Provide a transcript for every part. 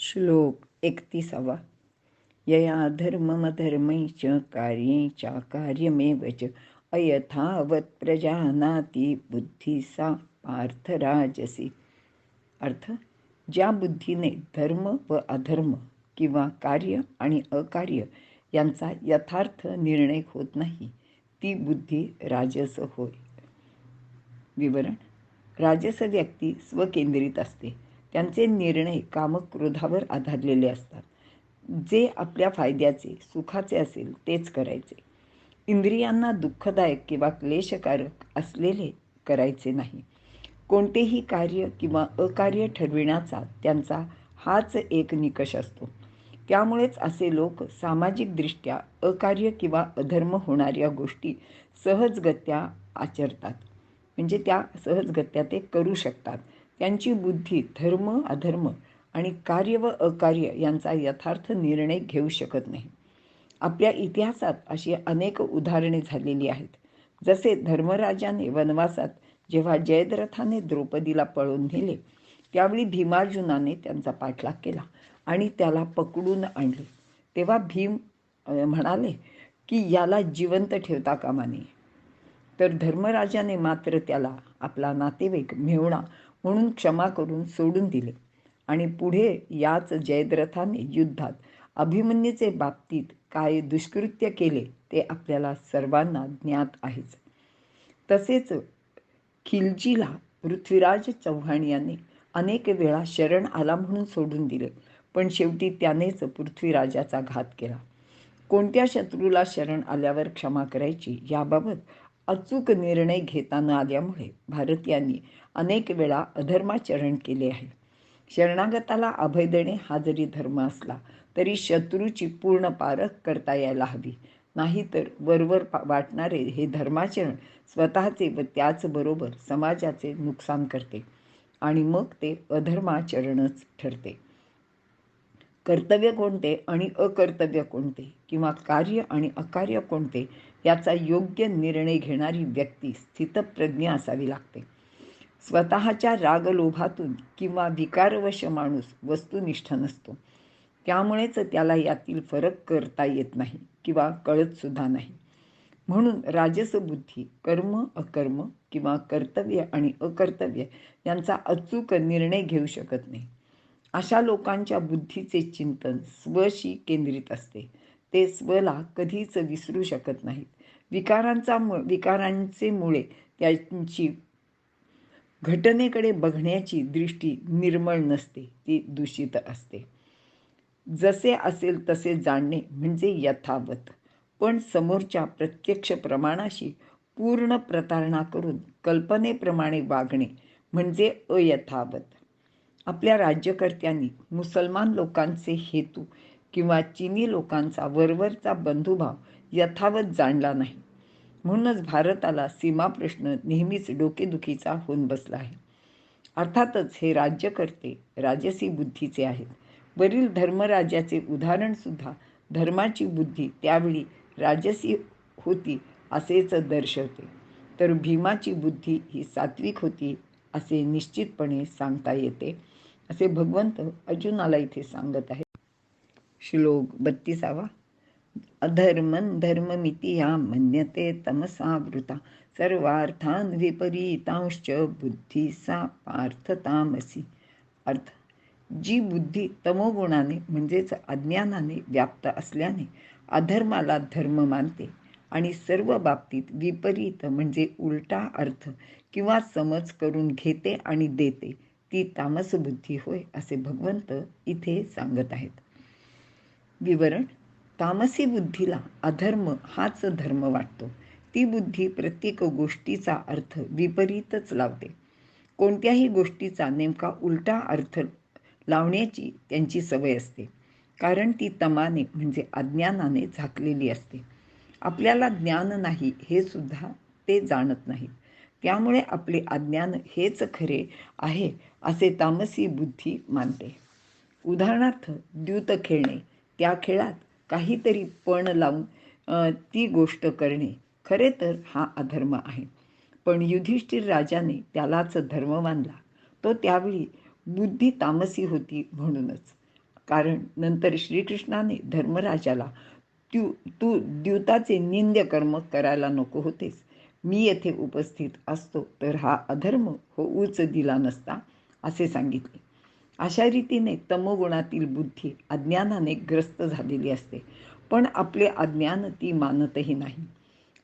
श्लोक एकतीसावा। यया धर्ममधर्मै च कार्ये कार्यमेव च। अयथावत् प्रजानाती बुद्धी सा पार्थराजसी अर्थ ज्या बुद्धीने धर्म व अधर्म किंवा कार्य आणि अकार्य यांचा यथार्थ निर्णय होत नाही ती बुद्धी राजस होय। विवरण राजस व्यक्ती स्वकेंद्रित असते। त्यांचे निर्णय कामक्रोधावर आधारलेले असतात. जे आपल्या फायद्याचे सुखाचे असेल तेच करायचे. इंद्रियांना दुःखदायक किंवा क्लेशकारक असलेले करायचे नाही. कोणतेही कार्य किंवा अकार्य ठरविण्याचा त्यांचा हाच एक निकष असतो. त्यामुळेच असे लोक सामाजिकदृष्ट्या अकार्य किंवा अधर्म होणाऱ्या गोष्टी सहजगत्या आचरतात. म्हणजे त्या सहजगत्या ते करू शकतात. त्यांची बुद्धी धर्म अधर्म आणि कार्य व अकार्य यांचा यथार्थ निर्णय घेऊ शकत नाही. आपल्या इतिहासात अशी अनेक उदाहरणे झालेली आहेत. जसे धर्मराजाने वनवासात जेव्हा जयद्रथाने द्रौपदीला पळून नेले त्यावेळी भीमार्जुनाने त्यांचा पाठलाग केला आणि त्याला पकडून आणले. तेव्हा भीम म्हणाले की याला जिवंत ठेवता कामा नये. तर धर्मराजाने मात्र त्याला आपला नातेवाईक मेवणा म्हणून क्षमा करून सोडून दिले. आणि पुढे याच जयद्रथाने युद्धात अभिमन्यूचे बाबतीत काय दुष्कृत्य केले ते आपल्याला सर्वांना ज्ञात आहेच. तसेच खिलजीला पृथ्वीराज चव्हाण यांनी अनेक वेळा शरण आला म्हणून सोडून दिले पण शेवटी त्यानेच पृथ्वीराजाचा घात केला. कोणत्या शत्रूला शरण आल्यावर क्षमा करायची याबाबत अचूक निर्णय घेता न आल्यामुळे भारतीयांनी अनेक वेळा अधर्माचरण केले आहे. शरणागताला अभय देणे हा जरी धर्म असला तरी शत्रूची पूर्ण पारख करता यायला हवी. नाहीतर वरवर वाटणारे हे धर्माचरण स्वतःचे व त्याचबरोबर समाजाचे नुकसान करते आणि मग ते अधर्माचरणच ठरते. कर्तव्य कोणते आणि अकर्तव्य कोणते किंवा कार्य आणि अकार्य कोणते याचा योग्य निर्णय घेणारी व्यक्ती स्थितप्रज्ञ असावी लागते. स्वतःच्या रागलोभातून किंवा विकारवश माणूस वस्तुनिष्ठ नसतो. त्यामुळेच त्याला यातील फरक करता येत नाही किंवा कळतसुद्धा नाही. म्हणून राजस बुद्धी कर्म अकर्म किंवा कर्तव्य आणि अकर्तव्य यांचा अचूक निर्णय घेऊ शकत नाही. अशा लोकांच्या बुद्धीचे चिंतन स्वशी केंद्रित असते. ते स्वला कधीच विसरू शकत नाहीत. विकारांचा विकारांचे मुळे त्यांची घटनेकडे बघण्याची दृष्टी निर्मळ नसते ती दूषित असते. जसे असेल तसे जाणणे म्हणजे यथावत. पण समोरच्या प्रत्यक्ष प्रमाणाशी पूर्ण प्रतारणा करून कल्पनेप्रमाणे वागणे म्हणजे अयथावत. आपल्या राज्यकर्त्यांनी मुसलमान लोकांचे हेतू किंवा चिनी लोकांचा वरवरचा बंधुभाव यथावत जाणला नाही. म्हणूनच भारताला सीमा प्रश्न नेहमीच डोकेदुखीचा होऊन बसला आहे. अर्थातच हे राज्यकर्ते राजसी बुद्धीचे आहेत. वरील धर्मराजाचे उदाहरणसुद्धा धर्माची बुद्धी त्यावेळी राजसी होती असेच दर्शवते. तर भीमाची बुद्धी ही सात्विक होती असे निश्चितपणे सांगता येते असे भगवंत अर्जुनाला इथे सांगत आहे श्लोक बत्तीसावा. अधर्मन धर्ममिती या मन्यते तमसावृता सर्वार्थान विपरीतांश्च बुद्धी सा पार्थतामसी. अर्थ जी बुद्धी तमोगुणाने म्हणजेच अज्ञानाने व्याप्त असल्याने अधर्माला धर्म मानते आणि सर्व बाबतीत विपरीत म्हणजे उलटा अर्थ किंवा समज करून घेते आणि देते ती तामस बुद्धी होय असे भगवंत इथे सांगत आहेत. विवरण तामसी बुद्धीला अधर्म हाच धर्म वाटतो. ती बुद्धी प्रत्येक गोष्टीचा अर्थ विपरीतच लावते. कोणत्याही गोष्टीचा नेमका उलटा अर्थ लावण्याची त्यांची सवय असते. कारण ती तमाने म्हणजे अज्ञानाने झाकलेली असते. आपल्याला ज्ञान नाही हे सुद्धा ते जाणत नाहीत. त्यामुळे आपले अज्ञान हेच खरे आहे असे तामसी बुद्धी मानते. उदाहरणार्थ द्यूत खेळणे. त्या खेळात काहीतरी पण लावून ती गोष्ट करणे खरे तर हा अधर्म आहे. पण युधिष्ठिर राजाने त्यालाच धर्म मानला. तो त्यावेळी बुद्धी तामसी होती म्हणूनच. कारण नंतर श्रीकृष्णाने धर्मराजाला तू तू द्यूताचे निंद्य कर्म करायला नको होतेस. मी येथे उपस्थित असतो तर हा अधर्म होऊच दिला नसता असे सांगितले. अशा रीतीने तमोगुणातील बुद्धी अज्ञानाने ग्रस्त झालेली असते. पण आपले अज्ञान ती मानतही नाही.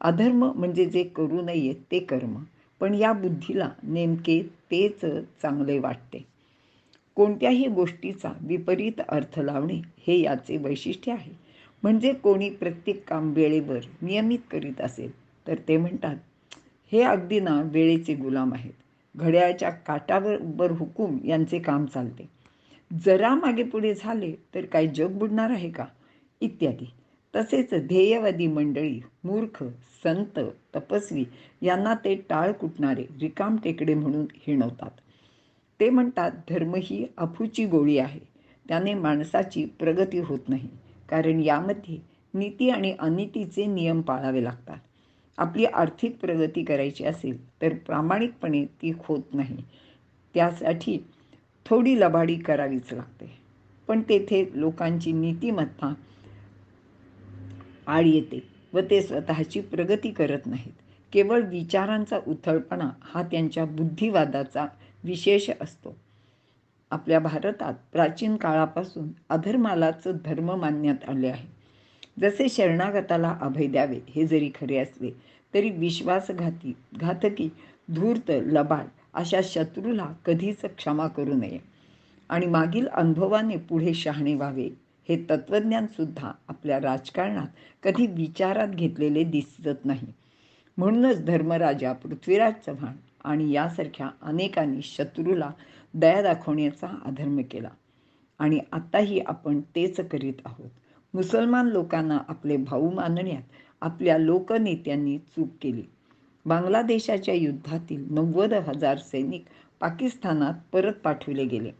अधर्म म्हणजे जे करू नये ते कर्म. पण या बुद्धीला नेमके तेच चांगले वाटते. कोणत्याही गोष्टीचा विपरीत अर्थ लावणे हे याचे वैशिष्ट्य आहे. म्हणजे कोणी प्रत्येक काम वेळेवर नियमित करीत असेल तर ते म्हणतात हे अगदी ना वेळेचे गुलाम आहेत. घड्याळाच्या काटावर हुकूम यांचे काम चालते. जरा मागे पुढे झाले तर काय जग बुडणार आहे का? इत्यादी. तसेच ध्येयवादी मंडळी मूर्ख संत तपस्वी यांना ते टाळ कुटणारे रिकाम टेकडे म्हणून हिणवतात. ते म्हणतात धर्म ही अफूची गोळी आहे. त्याने माणसाची प्रगती होत नाही. कारण यामध्ये नीती आणि अनितीचे नियम पाळावे लागतात. आपली आर्थिक प्रगती करायची असेल तर प्रामाणिकपणे ती होत नाही. त्यासाठी थोडी लबाडी करावीच लागते. पण तेथे लोकांची नीतिमत्ता आड येते व ते स्वतःची प्रगती करत नाहीत. केवळ विचारांचा उथळपणा हा त्यांच्या बुद्धिवादाचा विशेष असतो. आपल्या भारतात प्राचीन काळापासून अधर्मालाच धर्म मानण्यात आले आहे. जसे शरणागताला अभय द्यावे हे जरी खरे असले तरी विश्वासघाती घातकी धूर्त लबाड अशा शत्रूला कधीच क्षमा करू नये. आणि मागील अनुभवाने पुढे शहाणे व्हावे हे तत्त्वज्ञानसुद्धा आपल्या राजकारणात कधी विचारात घेतलेले दिसत नाही. म्हणूनच धर्मराजा पृथ्वीराज चव्हाण आणि यासारख्या अनेकांनी शत्रूला दया दाखवण्याचा अधर्म केला. आणि आताही आपण तेच करीत आहोत. मुसलमान लोकांना आपले भाऊ मानण्यात आपल्या लोकनेत्यांनी चूक केली. बांगलादेशाच्या युद्धातील नव्वद हजार सैनिक पाकिस्तानात परत पाठविले गेले.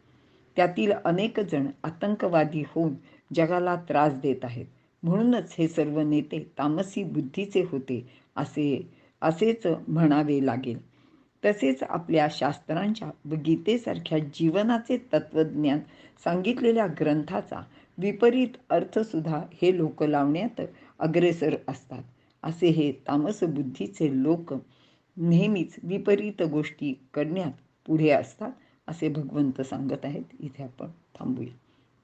त्यातील अनेक जण आतंकवादी होऊन जगाला त्रास देत आहेत. म्हणूनच हे सर्व नेते तामसी बुद्धीचे होते असे असेच म्हणावे लागेल. तसेच आपल्या शास्त्रांच्या व गीतेसारख्या जीवनाचे तत्वज्ञान सांगितलेल्या ग्रंथाचा विपरीत अर्थसुद्धा हे लोक लावण्यात अग्रेसर असतात. असे हे तामस बुद्धीचे लोक नेहमीच विपरीत गोष्टी करण्यात पुढे असतात असे भगवंत सांगत आहेत. इथे आपण थांबूया.